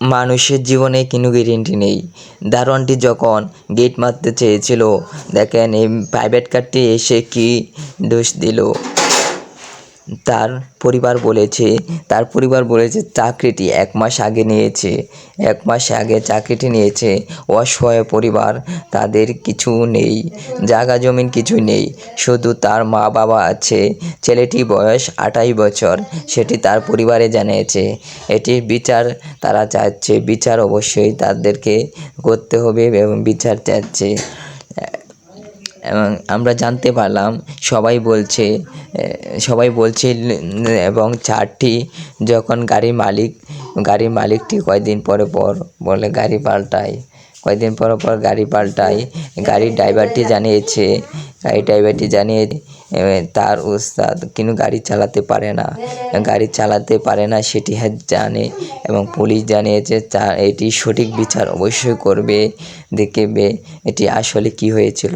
মানুষের জীবনে কোনো গ্যারেন্টি নেই। দারোয়ানটি যখন গেট মারতে চেয়েছিল, দেখেন এই প্রাইভেট কারটি এসে কি দোষ দিল। তার পরিবার বলেছে, তার পরিবার বলেছে, চাকরিটি এক মাস আগে নিয়েছে, এক মাস আগে চাকরিটি নিয়েছে, অসহায় পরিবার, তাদের কিছু নেই, জায়গা জমিন কিছু নেই, শুধু তার মা বাবা আছে, ছেলেটি বয়স আঠাশ বছর, সেটি তার পরিবারে জানিয়েছে। এটির বিচার তারা চাচ্ছে বিচার অবশ্যই তাদেরকে করতে হবে এবং বিচার চাচ্ছে এবং আমরা জানতে পারলাম, সবাই বলছে সবাই বলছে, এবং চারটি যখন গাড়ির মালিক, গাড়ির মালিকটি কয়দিন পরে পর বলে, গাড়ি পাল্টায়। কয়দিন পর পর গাড়ি পাল্টায়। গাড়ির ড্রাইভারটি জানিয়েছে, গাড়ির ড্রাইভারটি জানিয়ে তার উস্তাদ কিন্তু গাড়ি চালাতে পারে না। গাড়ি চালাতে পারে না, সেটি হ্যাঁ জানে এবং পুলিশ জানিয়েছে এটি সঠিক বিচার অবশ্যই করবে দেখবে এটি আসলে কি হয়েছিল।